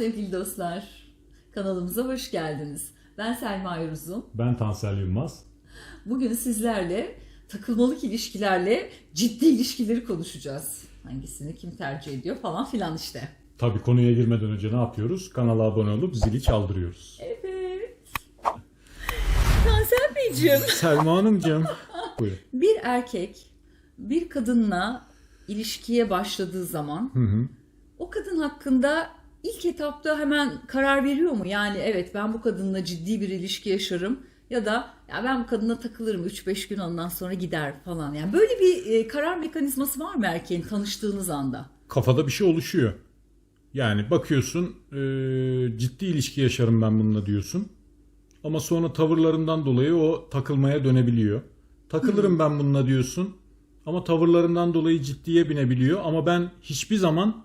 Sevgili dostlar. Kanalımıza hoş geldiniz. Ben Selma Yuruzum. Ben Tansel Yılmaz. Bugün sizlerle takılmalık ilişkilerle ciddi ilişkileri konuşacağız. Hangisini kim tercih ediyor falan filan işte. Tabii konuya girmeden önce ne yapıyoruz? Kanala abone olup zili çaldırıyoruz. Evet. Tansel Beyciğim. Selma Hanımcığım. Buyurun. Bir erkek bir kadınla ilişkiye başladığı zaman Hı hı. o kadın hakkında ilk etapta hemen karar veriyor mu? Yani evet ben bu kadınla ciddi bir ilişki yaşarım ya da ya ben bu kadına takılırım 3-5 gün ondan sonra gider falan. Yani böyle bir e, karar mekanizması var mı erkeğin tanıştığınız anda? Kafada bir şey oluşuyor. Yani bakıyorsun e, ciddi ilişki yaşarım ben bununla diyorsun. Ama sonra tavırlarından dolayı o takılmaya dönebiliyor. Takılırım ben bununla diyorsun. Ama tavırlarından dolayı ciddiye binebiliyor. Ama ben hiçbir zaman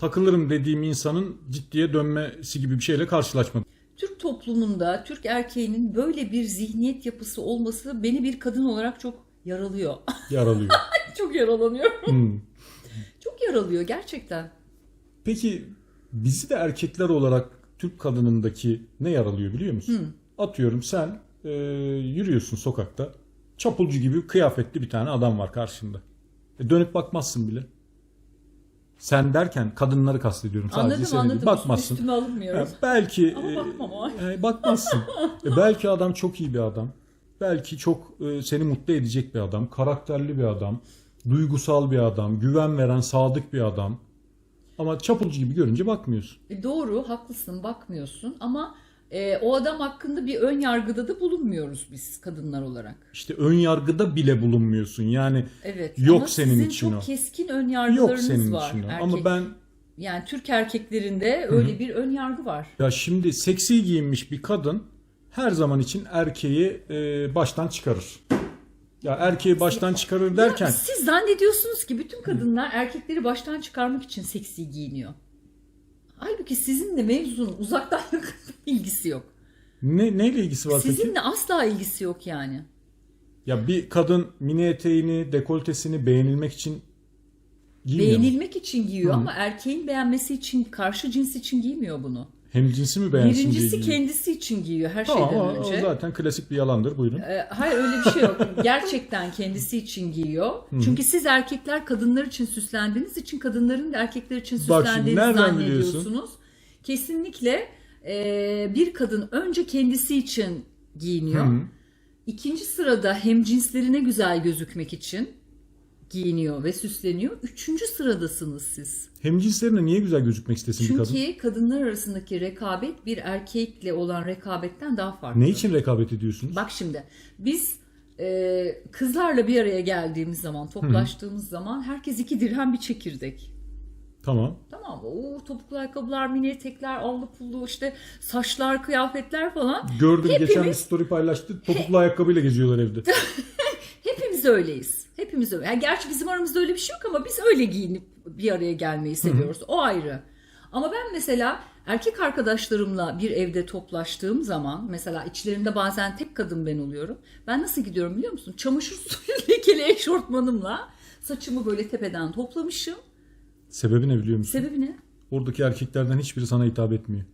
takılırım dediğim insanın ciddiye dönmesi gibi bir şeyle karşılaşmadım. Türk toplumunda Türk erkeğinin böyle bir zihniyet yapısı olması beni bir kadın olarak çok yaralıyor. Yaralıyor. çok yaralanıyorum. Hmm. Çok yaralıyor gerçekten. Peki bizi de erkekler olarak Türk kadınındaki ne yaralıyor biliyor musun? Atıyorum sen e, yürüyorsun sokakta. Çapulcu gibi kıyafetli bir tane adam var karşında. E, dönüp bakmazsın bile. Sen derken kadınları kastediyorum sadece Anladım seni anladım. Bakmazsın. Üstüme alınmıyorum. Ha, belki Ama e, bakmam o. e, bakmazsın. E, belki adam çok iyi bir adam. Belki çok e, seni mutlu edecek bir adam, karakterli bir adam, duygusal bir adam, güven veren sadık bir adam. Ama çapulcu gibi görünce bakmıyorsun. E, Doğru, haklısın, bakmıyorsun ama e, o adam hakkında bir ön yargıda da bulunmuyoruz biz kadınlar olarak. İşte ön yargıda bile bulunmuyorsun. Yani Evet. Yok senin sizin için çok o. keskin ön yok yargılarınız senin var. için o. erkek. Ama ben yani Türk erkeklerinde öyle bir ön yargı var. ya şimdi seksi giyinmiş bir kadın her zaman için erkeği e, baştan çıkarır. Ya erkeği baştan çıkarır derken Ya siz zannediyorsunuz ki bütün kadınlar erkekleri baştan çıkarmak için seksi giyiniyor. Halbuki sizinle mevzunun uzaktan yakın ilgisi yok. ne neyle ilgisi var peki? Sizinle asla ilgisi yok yani. Ya bir kadın mini eteğini, dekoltesini beğenilmek için giymiyor mu? Beğenilmek için giyiyor ama erkeğin beğenmesi için, karşı cins için giymiyor bunu. Hem cinsi mi beğensin diye Birincisi giyiyor. kendisi için giyiyor her Tamam şeyden o, o önce. zaten klasik bir yalandır buyurun. Ee, hayır öyle bir şey yok. Gerçekten kendisi için giyiyor. Çünkü siz erkekler kadınlar için süslendiğiniz için kadınların da erkekler için Bak şimdi süslendiğini zannediyorsunuz. Kesinlikle e, bir kadın önce kendisi için giyiniyor. Hı. İkinci sırada hem cinslerine güzel gözükmek için giyiniyor ve süsleniyor. Üçüncü sıradasınız siz. Hem cinslerine niye güzel gözükmek istesin bir kadın? Çünkü kadınlar arasındaki rekabet bir erkekle olan rekabetten daha farklı. Ne için rekabet ediyorsunuz? Bak şimdi biz e, kızlarla bir araya geldiğimiz zaman, toplaştığımız zaman herkes iki dirhem bir çekirdek. Tamam. Tamam mı? Oo, topuklu ayakkabılar, mini etekler, allı pullu işte saçlar, kıyafetler falan. Gördüm geçen bir Hepimiz- story paylaştı. Topuklu ayakkabıyla geziyorlar evde. Hepimiz öyleyiz. Hepimiz öyle. Yani gerçi bizim aramızda öyle bir şey yok ama biz öyle giyinip bir araya gelmeyi seviyoruz. O ayrı. Ama ben mesela erkek arkadaşlarımla bir evde toplaştığım zaman mesela içlerinde bazen tek kadın ben oluyorum. Ben nasıl gidiyorum biliyor musun? Çamaşır suyu lekeli eşortmanımla saçımı böyle tepeden toplamışım. Sebebi ne biliyor musun? Sebebi ne? Oradaki erkeklerden hiçbiri sana hitap etmiyor.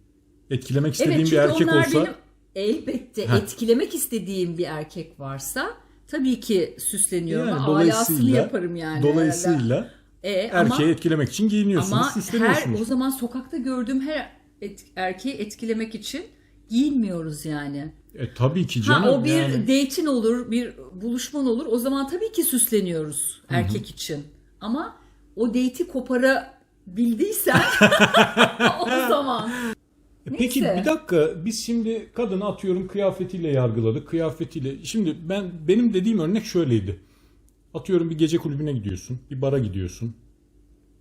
Etkilemek istediğin evet bir erkek onlar olsa benim elbette Heh. etkilemek istediğim bir erkek varsa tabii ki süsleniyorum. yani dolayısıyla yaparım yani. dolayısıyla E, ama- erkeği etkilemek için giyiniyorsunuz, Ama her süsleniyorsunuz. o zaman sokakta gördüğüm her et- erkeği etkilemek için giyinmiyoruz yani. E tabii ki canım. ha o bir yani. date'in olur, bir buluşman olur. O zaman tabii ki süsleniyoruz erkek için. Ama o date'i koparabildiysen o zaman. E Peki Neyse. bir dakika biz şimdi kadını atıyorum kıyafetiyle yargıladık. Kıyafetiyle şimdi ben benim dediğim örnek şöyleydi. Atıyorum bir gece kulübüne gidiyorsun, bir bara gidiyorsun.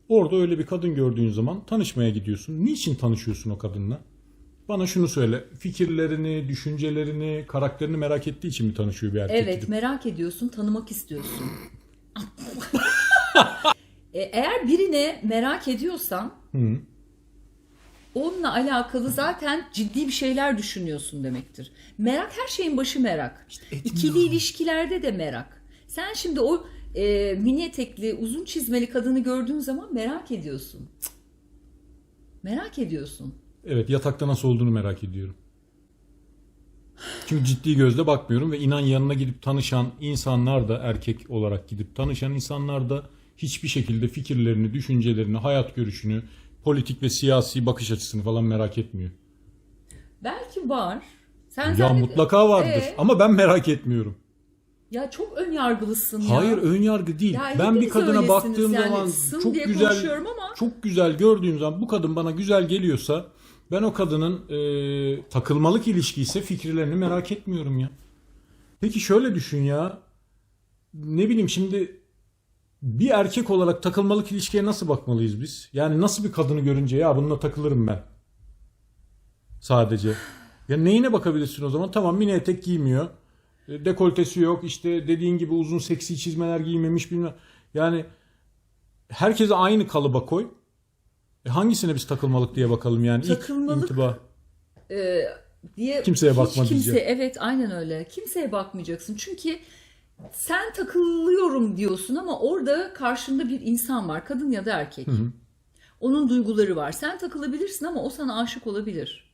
Orada öyle bir kadın gördüğün zaman tanışmaya gidiyorsun. Niçin tanışıyorsun o kadınla? Bana şunu söyle. Fikirlerini, düşüncelerini, karakterini merak ettiği için mi tanışıyor bir erkek Evet gidip? merak ediyorsun, tanımak istiyorsun. E, Eğer birine merak ediyorsan Hı. onunla alakalı zaten ciddi bir şeyler düşünüyorsun demektir. Merak her şeyin başı merak. İkili ilişkilerde de merak. Sen şimdi o e, mini etekli, uzun çizmeli kadını gördüğün zaman merak ediyorsun. Merak ediyorsun. Evet yatakta nasıl olduğunu merak ediyorum. Çünkü ciddi gözle bakmıyorum ve inan yanına gidip tanışan insanlar da erkek olarak gidip tanışan insanlar da hiçbir şekilde fikirlerini, düşüncelerini, hayat görüşünü, politik ve siyasi bakış açısını falan merak etmiyor. Belki var. Sen Ya zannet- mutlaka vardır Ee, ama ben merak etmiyorum. ya çok ön yargılısın ya. Hayır ön yargı değil. Ya ben bir kadına baktığım yani. zaman çok güzel ama- çok güzel gördüğüm zaman bu kadın bana güzel geliyorsa ben o kadının e, takılmalık ilişki ise fikirlerini merak etmiyorum ya. Peki şöyle düşün ya. Ne bileyim şimdi bir erkek olarak takılmalık ilişkiye nasıl bakmalıyız biz? Yani nasıl bir kadını görünce ya bununla takılırım ben. Sadece. Ya neyine bakabilirsin o zaman? Tamam mini etek giymiyor. E, Dekoltesi yok. İşte dediğin gibi uzun seksi çizmeler giymemiş bilmem. Yani herkese aynı kalıba koy. E hangisine biz takılmalık diye bakalım yani ilk Takılmalık- intiba. Ee, diye Kimseye bakma kimse, diyeceğim. Evet aynen öyle. Kimseye bakmayacaksın. Çünkü sen takılıyorum diyorsun ama orada karşında bir insan var. Kadın ya da erkek. Onun duyguları var. Sen takılabilirsin ama o sana aşık olabilir.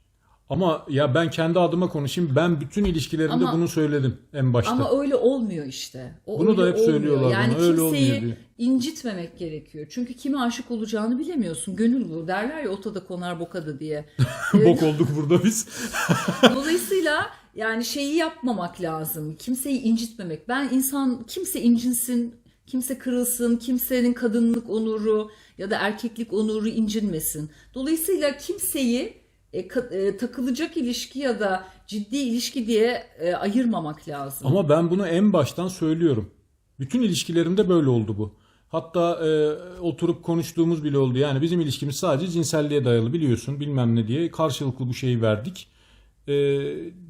Ama ya ben kendi adıma konuşayım. Ben bütün ilişkilerimde Ama- bunu söyledim en başta. Ama öyle olmuyor işte. O Bunu da hep olmuyor. söylüyorlar Yani bana, öyle kimseyi olmuyor diye. incitmemek gerekiyor. Çünkü kime aşık olacağını bilemiyorsun. Gönül bu. Derler ya otada konar bokada diye. Bok olduk burada biz. Dolayısıyla yani şeyi yapmamak lazım. Kimseyi incitmemek. Ben insan kimse incinsin, kimse kırılsın, kimsenin kadınlık onuru ya da erkeklik onuru incinmesin. Dolayısıyla kimseyi e, ka- e, takılacak ilişki ya da ciddi ilişki diye e, ayırmamak lazım. Ama ben bunu en baştan söylüyorum. Bütün ilişkilerimde böyle oldu bu. Hatta e, oturup konuştuğumuz bile oldu. Yani bizim ilişkimiz sadece cinselliğe dayalı biliyorsun bilmem ne diye karşılıklı bu şeyi verdik. E,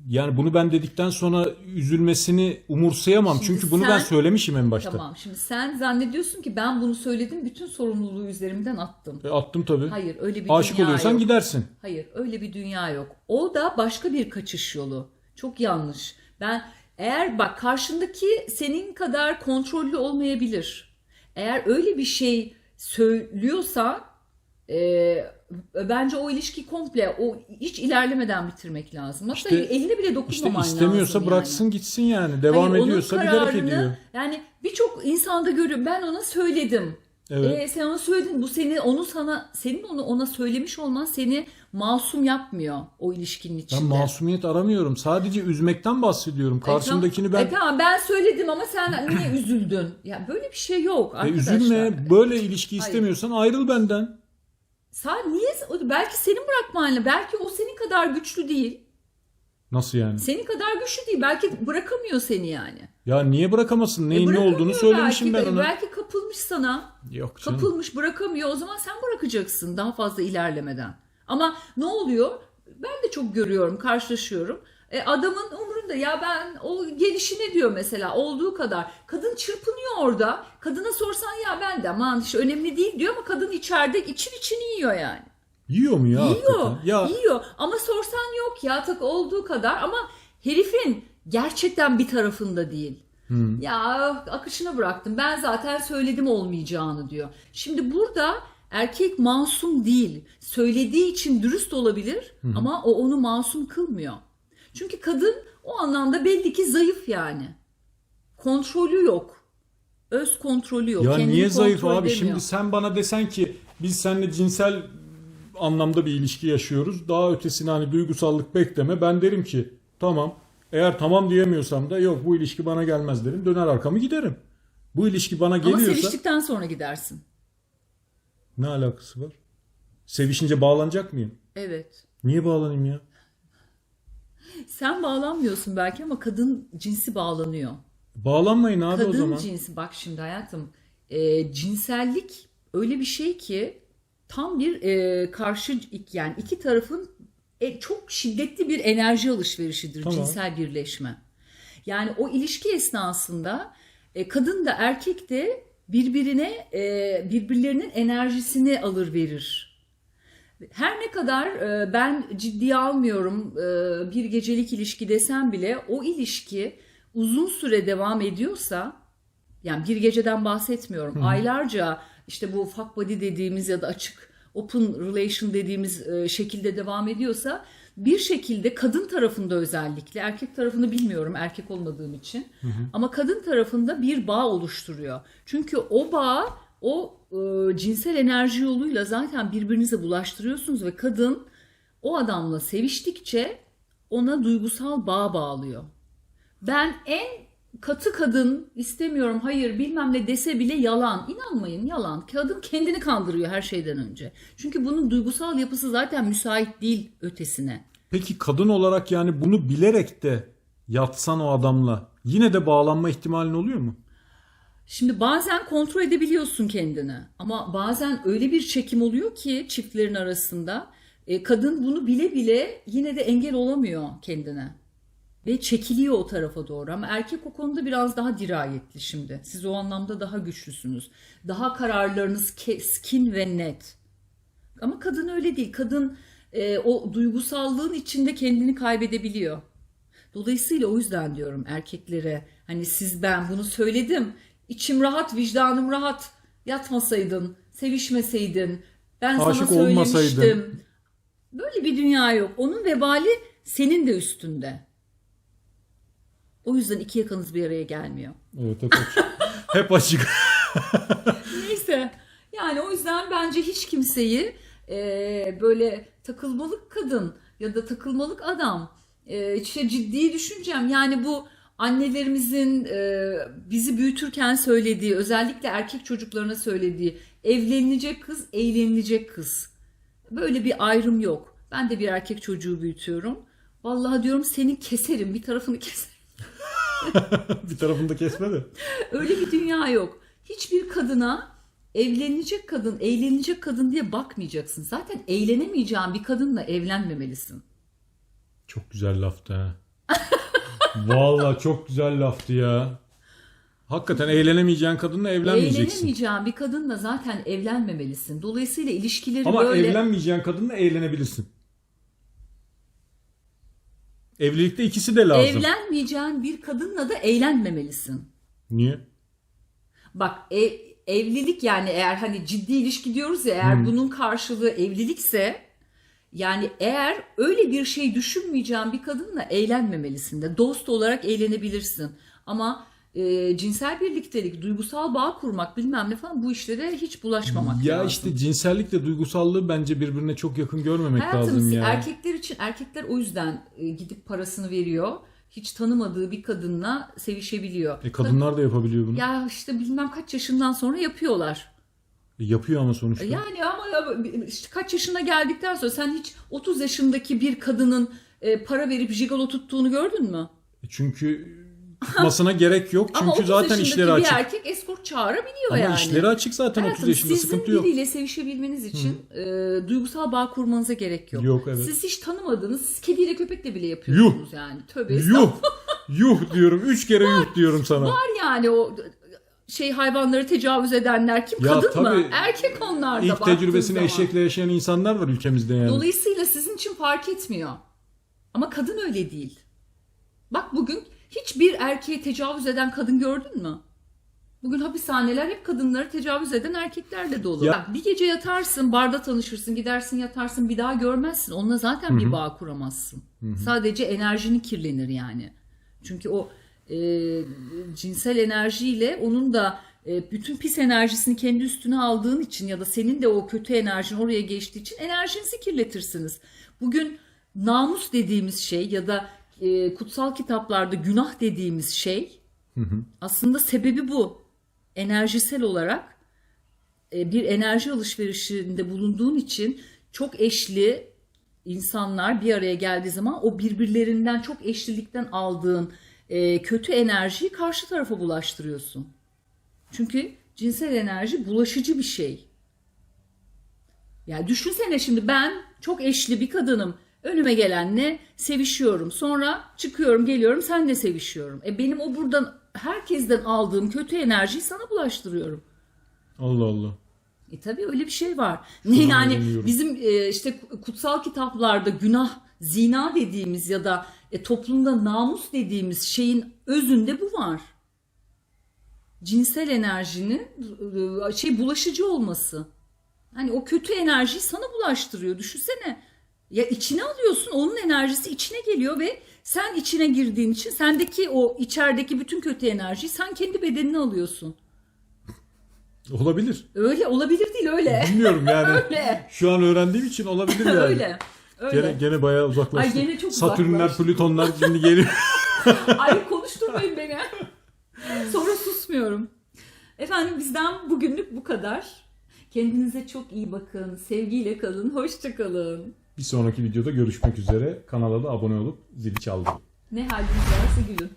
yani bunu ben dedikten sonra üzülmesini umursayamam. Şimdi Çünkü bunu sen- ben söylemişim en başta. Tamam şimdi sen zannediyorsun ki ben bunu söyledim bütün sorumluluğu üzerimden attım. E, attım tabii. Hayır öyle bir Aşık dünya oluyorsan yok. gidersin. Hayır öyle bir dünya yok. O da başka bir kaçış yolu. Çok yanlış. Ben eğer bak karşındaki senin kadar kontrollü olmayabilir. Eğer öyle bir şey söylüyorsa e, bence o ilişki komple o hiç ilerlemeden bitirmek lazım. Hatta İşte- eline bile İşte dokunmaman istemiyorsa lazım bıraksın yani. gitsin yani. Devam Hayır, onun ediyorsa kararını- ediyor. Yani birçok insanda görüyorum. Ben ona söyledim. Evet. E, sen ona söyledin. Bu seni onu sana senin onu ona söylemiş olman seni masum yapmıyor o ilişkinin içinde. Ben masumiyet aramıyorum. Sadece üzmekten bahsediyorum. E, Karşımdakini ben E, tamam ben söyledim ama sen niye üzüldün? Ya böyle bir şey yok E, arkadaşlar. üzülme. Böyle ilişki Hayır. istemiyorsan ayrıl benden. Sen niye belki senin bırakmanla belki o senin kadar güçlü değil. Nasıl yani? Senin kadar güçlü değil. Belki bırakamıyor seni yani. Ya niye bırakamasın? E, Neyin ne bırakamıyor olduğunu söylemişim belki, ben ona. Belki kapılmış sana. Yok canım. Kapılmış bırakamıyor. O zaman sen bırakacaksın daha fazla ilerlemeden. Ama ne oluyor? Ben de çok görüyorum, karşılaşıyorum. E, adamın umurunda ya ben o gelişine diyor mesela olduğu kadar. Kadın çırpınıyor orada. Kadına sorsan ya ben de aman işte önemli değil diyor ama kadın içeride için için yiyor yani. Yiyor mu ya? Yiyor? Ya yiyor. Ama sorsan yok ya tak olduğu kadar ama herifin gerçekten bir tarafında değil. Ya akışına bıraktım. Ben zaten söyledim olmayacağını diyor. Şimdi burada erkek masum değil. Söylediği için dürüst olabilir ama o onu masum kılmıyor. Çünkü kadın o anlamda belli ki zayıf yani. Kontrolü yok. Öz kontrolü yok. ya Kendini niye zayıf abi? edemiyor. Şimdi sen bana desen ki biz seninle cinsel anlamda bir ilişki yaşıyoruz. Daha ötesine hani duygusallık bekleme. Ben derim ki tamam. Eğer tamam diyemiyorsam da yok bu ilişki bana gelmez derim. Döner arkamı giderim. Bu ilişki bana Ama geliyorsa seviştikten sonra gidersin. ne alakası var? Sevişince bağlanacak mıyım? Evet. Niye bağlanayım ya? Sen bağlanmıyorsun belki ama kadın cinsi bağlanıyor. Bağlanmayın abi o kadın zaman. cinsi bak şimdi hayatım e, cinsellik öyle bir şey ki tam bir e, karşı yani iki tarafın e, çok şiddetli bir enerji alışverişidir Tamam. cinsel birleşme. Yani o ilişki esnasında e, kadın da erkek de birbirine e, birbirlerinin enerjisini alır verir. Her ne kadar e, ben ciddiye almıyorum e, bir gecelik ilişki desem bile o ilişki uzun süre devam ediyorsa yani bir geceden bahsetmiyorum aylarca işte bu fuck body dediğimiz ya da açık open relation dediğimiz e, şekilde devam ediyorsa bir şekilde kadın tarafında özellikle erkek tarafını bilmiyorum erkek olmadığım için ama kadın tarafında bir bağ oluşturuyor. Çünkü o bağ o e, cinsel enerji yoluyla zaten birbirinize bulaştırıyorsunuz ve kadın o adamla seviştikçe ona duygusal bağ bağlıyor. Ben en katı kadın istemiyorum hayır bilmem ne dese bile yalan. İnanmayın yalan. Kadın kendini kandırıyor her şeyden önce. Çünkü bunun duygusal yapısı zaten müsait değil ötesine. Peki kadın olarak yani bunu bilerek de yatsan o adamla yine de bağlanma ihtimalin oluyor mu? Şimdi bazen kontrol edebiliyorsun kendini ama bazen öyle bir çekim oluyor ki çiftlerin arasında e, kadın bunu bile bile yine de engel olamıyor kendine. Ve çekiliyor o tarafa doğru ama erkek o konuda biraz daha dirayetli şimdi. Siz o anlamda daha güçlüsünüz. Daha kararlarınız keskin ve net. Ama kadın öyle değil. Kadın e, o duygusallığın içinde kendini kaybedebiliyor. Dolayısıyla o yüzden diyorum erkeklere hani siz ben bunu söyledim. İçim rahat, vicdanım rahat. Yatmasaydın, sevişmeseydin. Ben Aşık sana olmasaydın. söylemiştim. Böyle bir dünya yok. Onun vebali senin de üstünde. O yüzden iki yakanız bir araya gelmiyor. Evet hep açık. hep açık. Neyse. Yani o yüzden bence hiç kimseyi e, böyle takılmalık kadın ya da takılmalık adam e, işte ciddi düşüneceğim. Yani bu annelerimizin e, bizi büyütürken söylediği özellikle erkek çocuklarına söylediği evlenilecek kız eğlenilecek kız. Böyle bir ayrım yok. Ben de bir erkek çocuğu büyütüyorum. Vallahi diyorum seni keserim bir tarafını keserim. bir tarafında kesme de. Öyle bir dünya yok. Hiçbir kadına evlenecek kadın, eğlenecek kadın diye bakmayacaksın. Zaten eğlenemeyeceğin bir kadınla evlenmemelisin. Çok güzel laftı ha. Vallahi çok güzel laftı ya. Hakikaten eğlenemeyeceğin kadınla evlenmeyeceksin. Eğlenemeyeceğin bir kadınla zaten evlenmemelisin. Dolayısıyla ilişkileri Ama böyle... evlenmeyeceğin kadınla eğlenebilirsin. Evlilikte ikisi de lazım. Evlenmeyeceğin bir kadınla da eğlenmemelisin. Niye? Bak ev- evlilik yani eğer hani ciddi ilişki diyoruz ya eğer bunun karşılığı evlilikse yani eğer öyle bir şey düşünmeyeceğin bir kadınla eğlenmemelisin de dost olarak eğlenebilirsin ama e, cinsel birliktelik, duygusal bağ kurmak bilmem ne falan bu işlere hiç bulaşmamak Ya lazım. işte cinsellikle duygusallığı bence birbirine çok yakın görmemek Hayatım lazım ya. erkekler için erkekler o yüzden e, gidip parasını veriyor. Hiç tanımadığı bir kadınla sevişebiliyor. E kadınlar da yapabiliyor bunu. Ya işte bilmem kaç yaşından sonra yapıyorlar. Yapıyor ama sonuçta. Yani ama işte kaç yaşına geldikten sonra sen hiç 30 yaşındaki bir kadının e, para verip jigolo tuttuğunu gördün mü? E çünkü tutmasına gerek yok. ama Çünkü 30 zaten işleri bir açık. erkek eskort çağırabiliyor Ama yani. işleri açık zaten 30 Hayatım, yaşında sizin sıkıntı yok. biriyle sevişebilmeniz için e, duygusal bağ kurmanıza gerek yok. Yok, evet. Siz hiç tanımadığınız, siz kediyle köpekle bile yapıyorsunuz yani. Tövbe Yuh! Yuh diyorum. Üç kere yuh diyorum sana. Var yani o şey hayvanları tecavüz edenler kim? Ya Kadın mı? tabii. Erkek onlar da İlk tecrübesini zaman. eşekle yaşayan insanlar var ülkemizde yani. Dolayısıyla sizin için fark etmiyor. Ama kadın öyle değil. Bak bugün hiçbir erkeğe tecavüz eden kadın gördün mü? Bugün hapishaneler hep kadınları tecavüz eden erkeklerle dolu. Ya- Bak, bir gece yatarsın, barda tanışırsın, gidersin yatarsın, bir daha görmezsin. Onunla zaten bir bağ kuramazsın. Sadece enerjini kirlenir yani. Çünkü o e, cinsel enerjiyle onun da e, bütün pis enerjisini kendi üstüne aldığın için ya da senin de o kötü enerjin oraya geçtiği için enerjinizi kirletirsiniz. Bugün namus dediğimiz şey ya da e, kutsal kitaplarda günah dediğimiz şey aslında sebebi bu. Enerjisel olarak e, bir enerji alışverişinde bulunduğun için çok eşli insanlar bir araya geldiği zaman o birbirlerinden çok eşlilikten aldığın e, kötü enerjiyi karşı tarafa bulaştırıyorsun. Çünkü cinsel enerji bulaşıcı bir şey. Yani düşünsene şimdi ben çok eşli bir kadınım. Önüme gelenle sevişiyorum. Sonra çıkıyorum, geliyorum, senle sevişiyorum. E benim o buradan herkesten aldığım kötü enerjiyi sana bulaştırıyorum. Allah Allah. E tabii öyle bir şey var. an yani bizim e, işte kutsal kitaplarda günah, zina dediğimiz ya da e, toplumda namus dediğimiz şeyin özünde bu var. Cinsel enerjinin e, şey bulaşıcı olması. Hani o kötü enerjiyi sana bulaştırıyor. Düşünsene. Ya içine alıyorsun onun enerjisi içine geliyor ve sen içine girdiğin için sendeki o içerideki bütün kötü enerjiyi sen kendi bedenine alıyorsun. Olabilir. Öyle olabilir değil öyle. Bilmiyorum yani. Öyle. Şu an öğrendiğim için olabilir yani. öyle. Öyle. Gene, gene bayağı uzaklaştık. Ay gene çok Satürnler. Plütonlar şimdi geliyor. Ay konuşturmayın beni. Sonra susmuyorum. Efendim bizden bugünlük bu kadar. Kendinize çok iyi bakın. Sevgiyle kalın. Hoşça kalın. Bir sonraki videoda görüşmek üzere. Kanala da abone olup zili çaldırın. Ne haliniz varsa gülün.